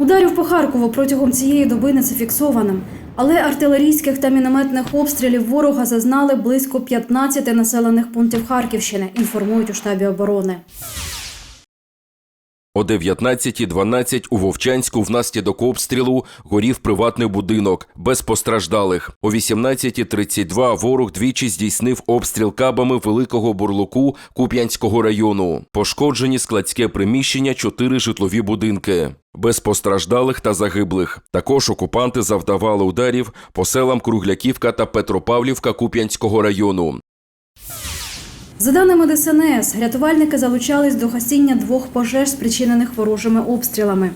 Ударів по Харкову протягом цієї доби не зафіксованим. Але артилерійських та мінометних обстрілів ворога зазнали близько 15 населених пунктів Харківщини, інформують у штабі оборони. О 19.12 у Вовчанську внаслідок обстрілу горів приватний будинок без постраждалих. О 18.32 ворог двічі здійснив обстріл кабами великого бурлуку Куп'янського району. Пошкоджені складське приміщення, чотири житлові будинки. Без постраждалих та загиблих. Також окупанти завдавали ударів по селам Кругляківка та Петропавлівка Куп'янського району. За даними ДСНС, рятувальники залучались до гасіння двох пожеж, спричинених ворожими обстрілами.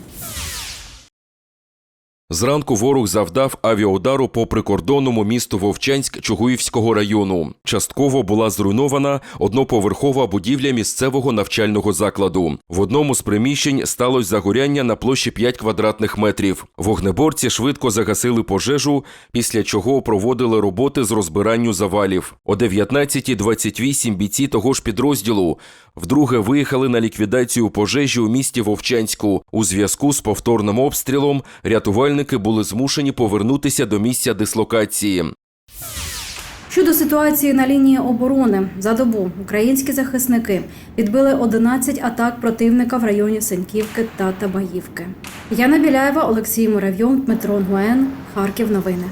Зранку ворог завдав авіаудару по прикордонному місту Вовчанськ Чугуївського району. Частково була зруйнована одноповерхова будівля місцевого навчального закладу. В одному з приміщень сталося загоряння на площі 5 квадратних метрів. Вогнеборці швидко загасили пожежу, після чого проводили роботи з розбиранню завалів. О 19.28 бійці того ж підрозділу вдруге виїхали на ліквідацію пожежі у місті Вовчанську. У зв'язку з повторним обстрілом рятувальники були змушені повернутися до місця дислокації. Щодо ситуації на лінії оборони за добу українські захисники відбили 11 атак противника в районі Сеньківки та Табаївки. Яна Біляєва, Олексій Муравйон, Дмитро Нгуен, Харків. Новини.